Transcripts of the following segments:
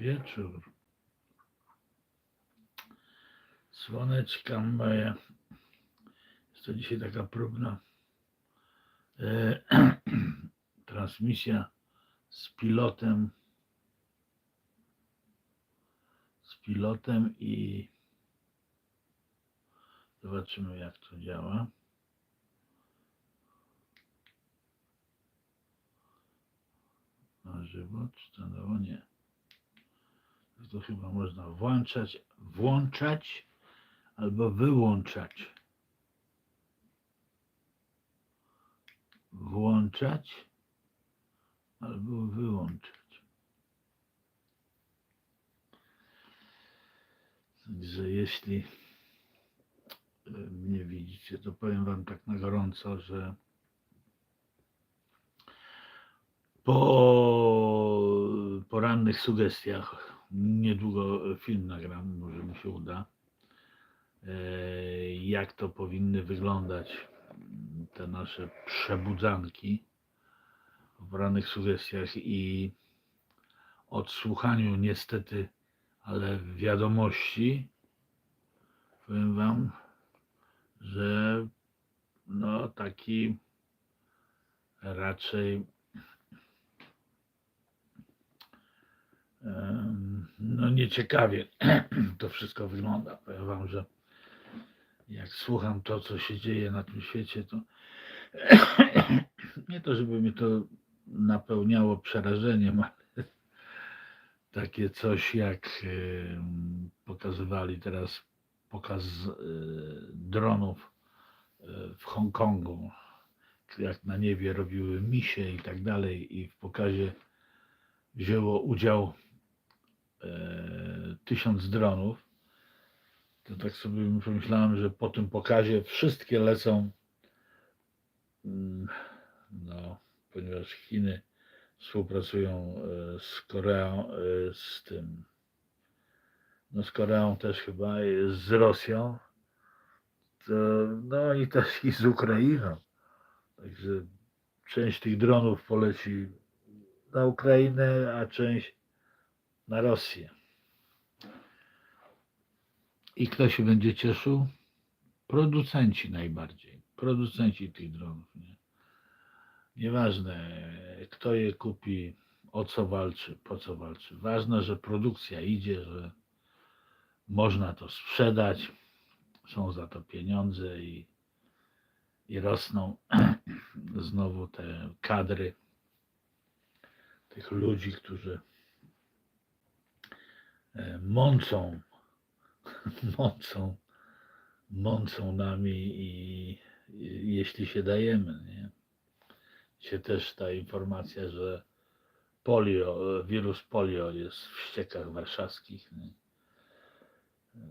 wieczór. Słoneczka moje. Jest to dzisiaj taka próbna e, transmisja z pilotem. Z pilotem i zobaczymy jak to działa. Na żywo, czy to nie. To chyba można włączać, włączać albo wyłączać. Włączać albo wyłączać. Także jeśli e, mnie widzicie, to powiem Wam tak na gorąco, że po porannych sugestiach niedługo film nagram, może mi się uda. e, Jak to powinny wyglądać te nasze przebudzanki w porannych sugestiach i odsłuchaniu niestety, ale wiadomości powiem wam, że no taki raczej em, no nieciekawie to wszystko wygląda. Powiem wam, że jak słucham to, co się dzieje na tym świecie, to nie to, żeby mnie to napełniało przerażeniem, ale takie coś jak em, pokazywali teraz pokaz e, dronów e, w Hongkongu, jak na niebie robiły misie i tak dalej i w pokazie wzięło udział tysiąc dronów, to tak sobie pomyślałem, że po tym pokazie wszystkie lecą, mm, no, ponieważ Chiny współpracują e, z Koreą, e, z tym, no z Koreą też chyba, e, z Rosją, to, no i też i z Ukrainą. Także część tych dronów poleci na Ukrainę, a część na Rosję. I kto się będzie cieszył? Producenci najbardziej. Producenci tych dronów. Nie? Nieważne, kto je kupi, o co walczy, po co walczy. Ważne, że produkcja idzie, że można to sprzedać, są za to pieniądze i, i rosną znowu te kadry tych ludzi, którzy mącą, mącą, mącą nami i, jeśli się dajemy, nie? Się też ta informacja, że polio, wirus polio jest w ściekach warszawskich. Nie?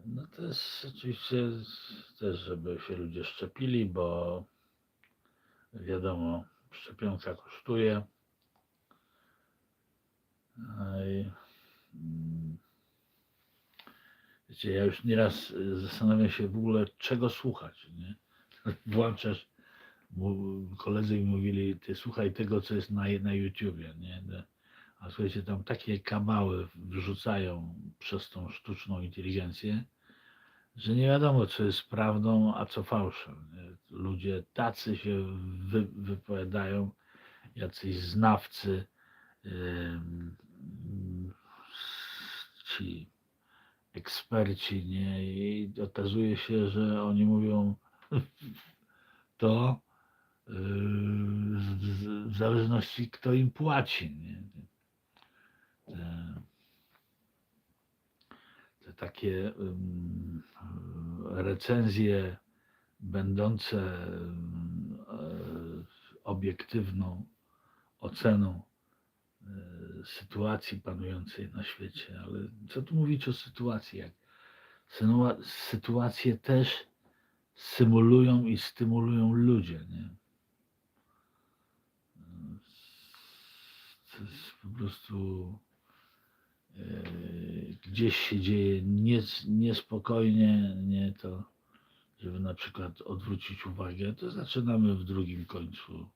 No to jest oczywiście też, żeby się ludzie szczepili, bo wiadomo, szczepionka kosztuje. No i, Wiecie, ja już nieraz y, zastanawiam się w ogóle, czego słuchać. Nie? Włączasz, koledzy mi mówili, ty słuchaj tego, co jest na, na YouTubie. Nie? No, A słuchajcie, tam takie kabały wrzucają przez tą sztuczną inteligencję, że nie wiadomo, co jest prawdą, a co fałszem. nie? Ludzie tacy się wy, wypowiadają, jacyś znawcy, ym, ci eksperci, nie? I okazuje się, że oni mówią to yy, w zależności kto im płaci, nie? Te, te takie ym, recenzje będące e, obiektywną oceną sytuacji panującej na świecie, ale co tu mówić o sytuacji, jak sytuacje też symulują i stymulują ludzie, nie? To jest po prostu e, gdzieś się dzieje nies- niespokojnie, nie to, żeby na przykład odwrócić uwagę, to zaczynamy w drugim końcu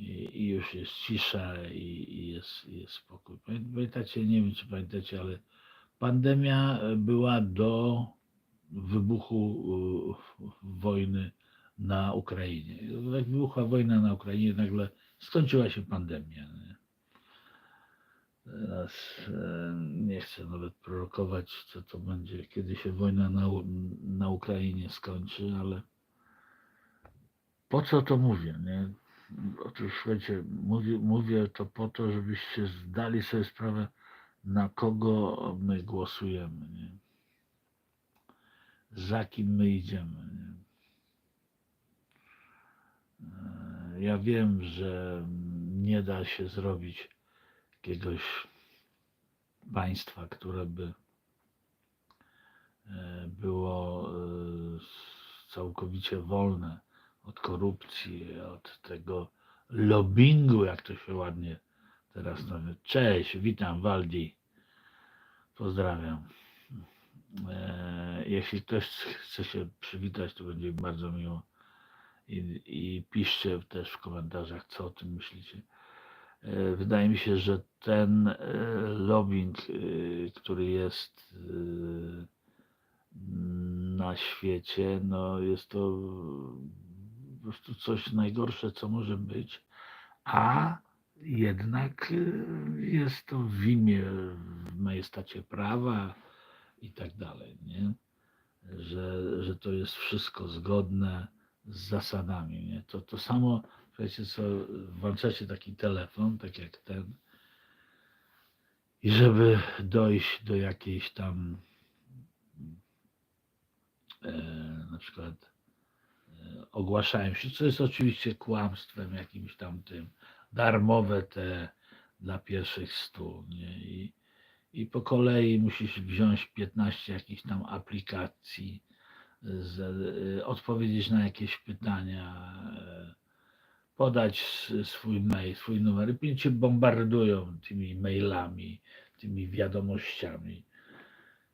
i, już jest cisza i, i jest, jest spokój. Pamię- Pamiętacie, nie wiem czy pamiętacie, ale pandemia e, była do wybuchu e, wojny na Ukrainie. Jak wybuchła wojna na Ukrainie, nagle skończyła się pandemia. Teraz e, nie chcę nawet prorokować, co to będzie, kiedy się wojna na, na Ukrainie skończy, ale po co to mówię? Nie? Otóż słuchajcie, mówię, mówię to po to, żebyście zdali sobie sprawę, na kogo my głosujemy, nie? za kim my idziemy. Nie? E, Ja wiem, że nie da się zrobić jakiegoś państwa, które by e, było e, całkowicie wolne od korupcji, od tego lobbingu, jak to się ładnie teraz nazywa. Cześć, witam Waldi. Pozdrawiam. E, Jeśli ktoś chce się przywitać, to będzie bardzo miło. I, I piszcie też w komentarzach, co o tym myślicie. E, Wydaje mi się, że ten e, lobbying, który jest na świecie, no jest to po prostu coś najgorsze, co może być, a jednak e, jest to w imię, w majestacie prawa i tak dalej, nie? Że, że to jest wszystko zgodne z zasadami, nie? To, to samo, wiecie co, włączacie taki telefon, tak jak ten, i żeby dojść do jakiejś tam e, na przykład ogłaszają się, co jest oczywiście kłamstwem jakimś tam tym, darmowe te dla pierwszych stu, nie? I, i po kolei musisz wziąć 15 jakichś tam aplikacji, z, e, odpowiedzieć na jakieś pytania, e, podać swój mail, swój numer i cię bombardują tymi mailami, tymi wiadomościami.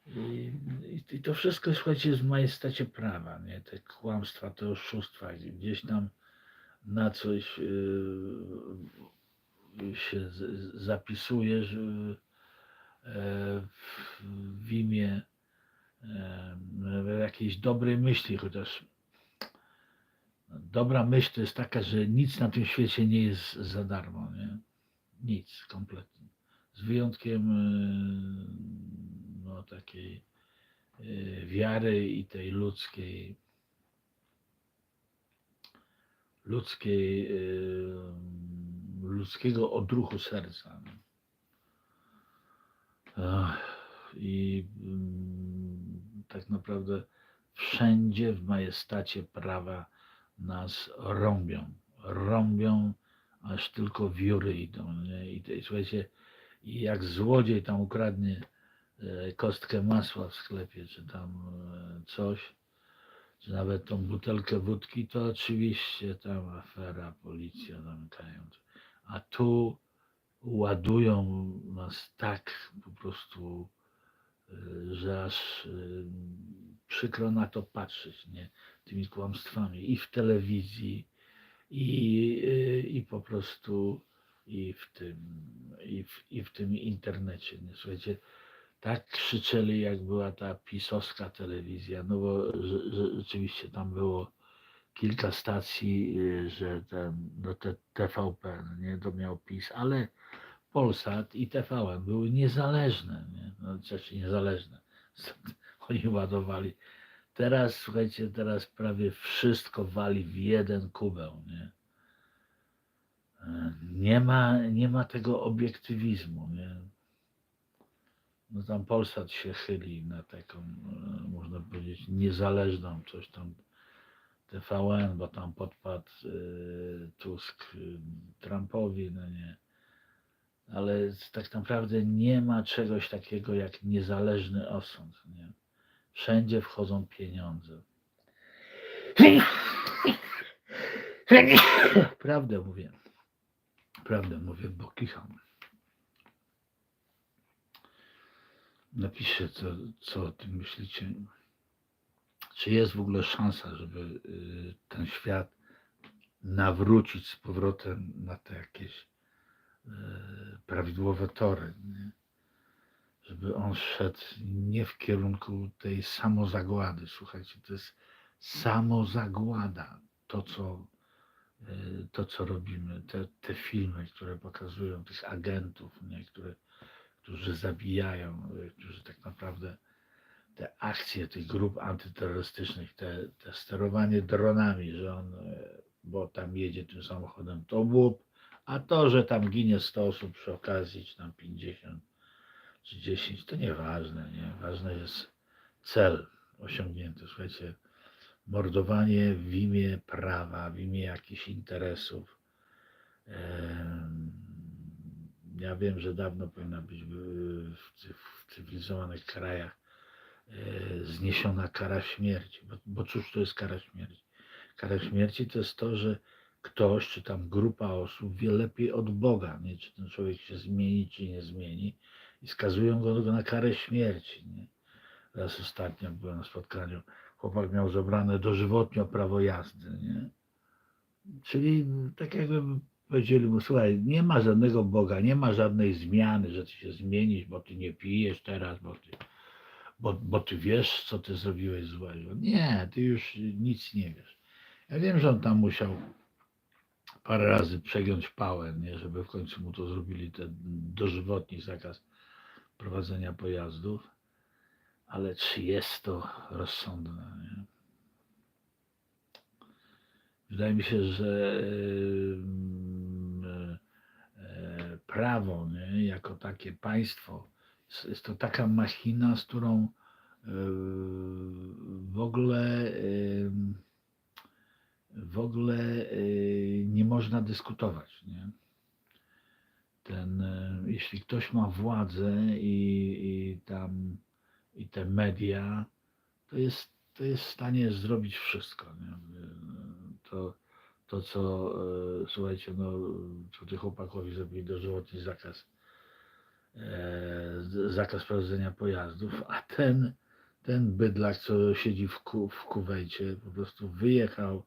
I, i, to wszystko, słuchajcie, jest w majestacie prawa, nie? Te kłamstwa, te oszustwa, gdzieś tam na coś yy, się z, zapisujesz yy, w, imię e, jakiejś dobrej myśli, chociaż dobra myśl to jest taka, że nic na tym świecie nie jest za darmo, nie? Nic, kompletnie. Z wyjątkiem e, no, takiej e, wiary i tej ludzkiej ludzkiej e, ludzkiego odruchu serca. Ach, I mm, tak naprawdę wszędzie w majestacie prawa nas rąbią. Rąbią, aż tylko wióry idą. Nie? I, te- słuchajcie, i jak złodziej tam ukradnie kostkę masła w sklepie, czy tam e, coś, czy nawet tą butelkę wódki, to oczywiście tam afera, policja zamykają. A tu ładują nas tak po prostu, y, że aż przykro na to patrzeć, nie? Tymi kłamstwami i w telewizji, i, i po prostu i w tym, i w, i w tym internecie. Nie? Słuchajcie, tak krzyczeli, jak była ta pisowska telewizja, no bo rzeczywiście tam było kilka stacji, y, że ten, no te TVP, nie, to miał PiS, ale Polsat i TVN były niezależne, nie? No, znaczy niezależne. Oni ładowali. Teraz, słuchajcie, teraz prawie wszystko wali w jeden kubeł, nie? E, Nie ma, nie ma tego obiektywizmu, nie? No tam Polsat się chyli na taką, e, można powiedzieć, niezależną coś tam TVN, bo tam podpadł e, Tusk e, Trumpowi, no nie ale tak naprawdę nie ma czegoś takiego jak niezależny osąd. Nie? Wszędzie wchodzą pieniądze. Prawdę mówię. Prawdę mówię, bo kicham. Napiszcie, co, co o tym myślicie. Czy jest w ogóle szansa, żeby y, ten świat nawrócić z powrotem na te jakieś e, prawidłowe tory. Nie? Żeby on szedł nie w kierunku tej samozagłady. Słuchajcie, to jest samozagłada. To, co, e, to, co robimy, te, te filmy, które pokazują tych agentów, nie? Które, którzy zabijają, e, którzy tak naprawdę te akcje tych grup antyterrorystycznych, te, te sterowanie dronami, że on, e, bo tam jedzie tym samochodem, to łup, a to, że tam ginie 100 osób przy okazji, czy tam 50, czy 10, to nieważne, nie? Ważny jest cel osiągnięty. Słuchajcie, mordowanie w imię prawa, w imię jakichś interesów. Em, Ja wiem, że dawno powinna być w, cywilizowanych krajach e, zniesiona kara śmierci. Bo, bo cóż to jest kara śmierci? Kara śmierci to jest to, że ktoś, czy tam grupa osób wie lepiej od Boga, nie? czy ten człowiek się zmieni, czy nie zmieni i skazują go na karę śmierci. Nie? Raz ostatnio byłem na spotkaniu, chłopak miał zabrane dożywotnio prawo jazdy, nie? Czyli tak jakby powiedzieli mu, słuchaj, nie ma żadnego Boga, nie ma żadnej zmiany, że ty się zmienisz, bo ty nie pijesz teraz, bo ty, bo, bo ty wiesz, co ty zrobiłeś złego. Nie, ty już nic nie wiesz. Ja wiem, że on tam musiał parę razy przegiąć pałę, nie, żeby w końcu mu to zrobili ten dożywotni zakaz prowadzenia pojazdów, ale czy jest to rozsądne? Nie? Wydaje mi się, że prawo nie, jako takie państwo jest, to taka machina, z którą e, w ogóle w ogóle e, nie można dyskutować. Nie? Ten, e, jeśli ktoś ma władzę i, i tam i te media, to jest, to jest w stanie zrobić wszystko. Nie? To, to, co e, słuchajcie, no, ty chłopakowi zrobili dożywotni zakaz, e, zakaz prowadzenia pojazdów, a ten, ten bydlak, co siedzi w, ku, w Kuwejcie, po prostu wyjechał.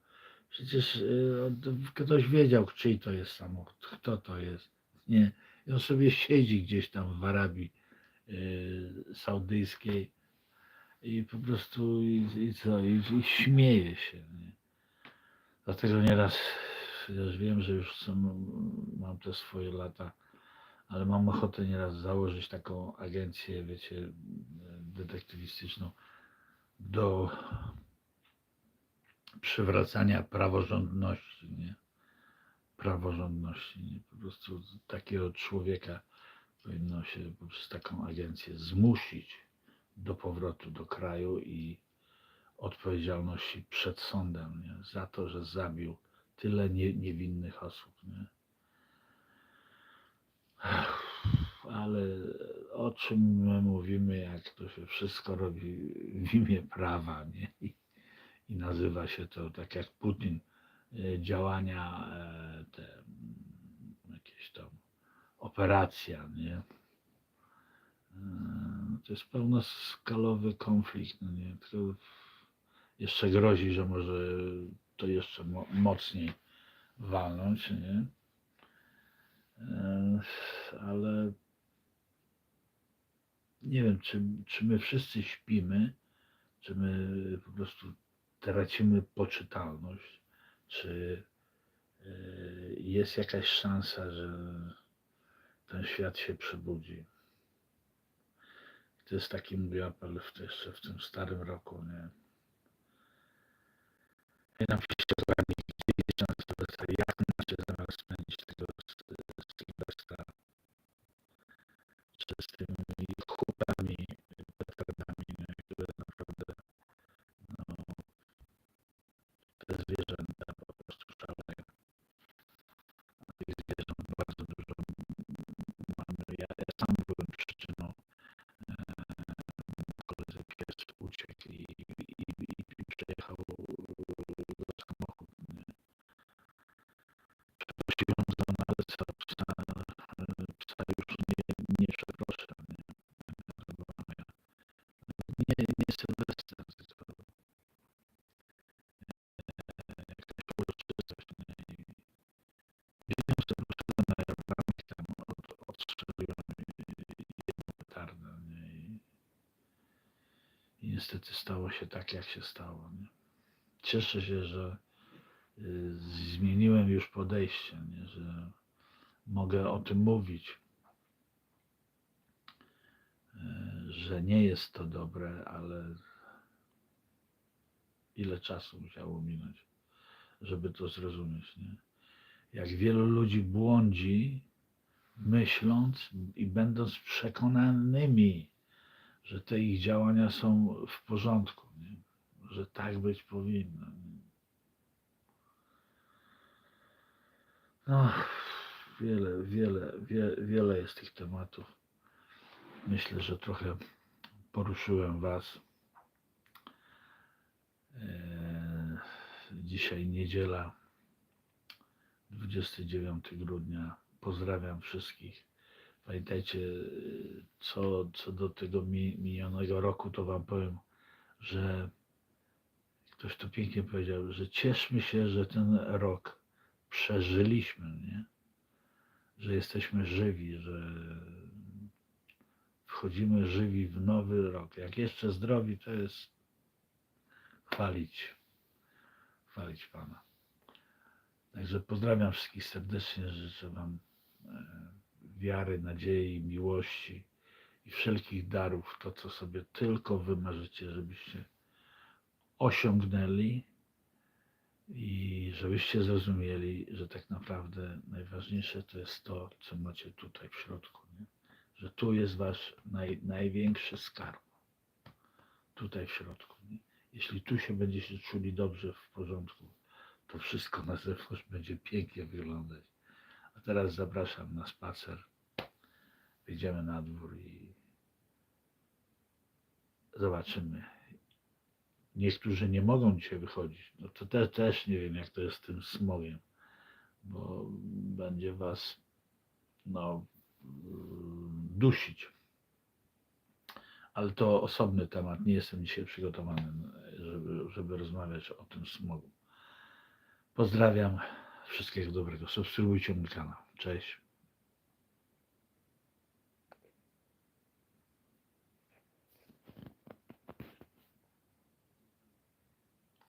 Przecież e, ktoś wiedział, czyj to jest samochód, kto to jest. Nie. I on sobie siedzi gdzieś tam w Arabii Saudyjskiej i po prostu i, i co, i, i śmieje się. Nie? Dlatego nieraz, już wiem, że już są, mam te swoje lata, ale mam ochotę nieraz założyć taką agencję, wiecie, detektywistyczną do przywracania praworządności, nie? Praworządności, nie? Po prostu takiego człowieka powinno się poprzez taką agencję zmusić do powrotu do kraju i odpowiedzialności przed sądem nie? za to, że zabił tyle nie, niewinnych osób. Nie? Ale o czym my mówimy, jak to się wszystko robi w imię prawa nie? I, i nazywa się to tak jak Putin e, działania e, te mm, jakieś tam operacja, nie? E, To jest pełnoskalowy konflikt, no nie? Tylko jeszcze grozi, że może to jeszcze mo- mocniej walnąć, nie? E, Ale nie wiem, czy, czy my wszyscy śpimy, czy my po prostu tracimy poczytalność, czy e, jest jakaś szansa, że ten świat się przebudzi. To jest taki mój apel w, jeszcze w tym starym roku, nie? Napiszcie z wami gdzieś na Sylwestra, jak inaczej zamiast spędzić tego Sylwestra, czy z tymi nie, nie Sylwester, tylko jakaś uroczystość. Wziąłem sobie poszedłem na Jarbank, tam od, odstrzeliłem jedną petardę. Nie? I, I niestety stało się tak, jak się stało. Nie? Cieszę się, że y, zmieniłem już podejście, nie? że mogę o tym mówić. Że nie jest to dobre, ale ile czasu musiało minąć, żeby to zrozumieć. Nie? Jak wielu ludzi błądzi, myśląc i będąc przekonanymi, że te ich działania są w porządku, nie? że tak być powinno. Nie? No, wiele, wiele, wie, wiele jest tych tematów. Myślę, że trochę poruszyłem Was. Eee, Dzisiaj niedziela, 29 grudnia. Pozdrawiam wszystkich. Pamiętajcie, co, co do tego mi, minionego roku, to Wam powiem, że ktoś to pięknie powiedział, że cieszmy się, że ten rok przeżyliśmy, nie? że jesteśmy żywi, że wchodzimy żywi w nowy rok. Jak jeszcze zdrowi, to jest chwalić, chwalić Pana. Także pozdrawiam wszystkich serdecznie, życzę Wam e, wiary, nadziei, miłości i wszelkich darów, to co sobie tylko Wy marzycie, żebyście osiągnęli i żebyście zrozumieli, że tak naprawdę najważniejsze to jest to, co macie tutaj w środku. Że tu jest Wasz naj, największy skarb. Tutaj w środku. Jeśli tu się będziecie czuli dobrze, w porządku, to wszystko na zewnątrz będzie pięknie wyglądać. A teraz zapraszam na spacer. Wyjdziemy na dwór i zobaczymy. Niektórzy nie mogą dzisiaj wychodzić. No to te, też nie wiem, jak to jest z tym smogiem, bo będzie was no, dusić. Ale to osobny temat. Nie jestem dzisiaj przygotowany, żeby, żeby rozmawiać o tym smogu. Pozdrawiam. Wszystkiego dobrego. Subskrybujcie mój kanał. Cześć.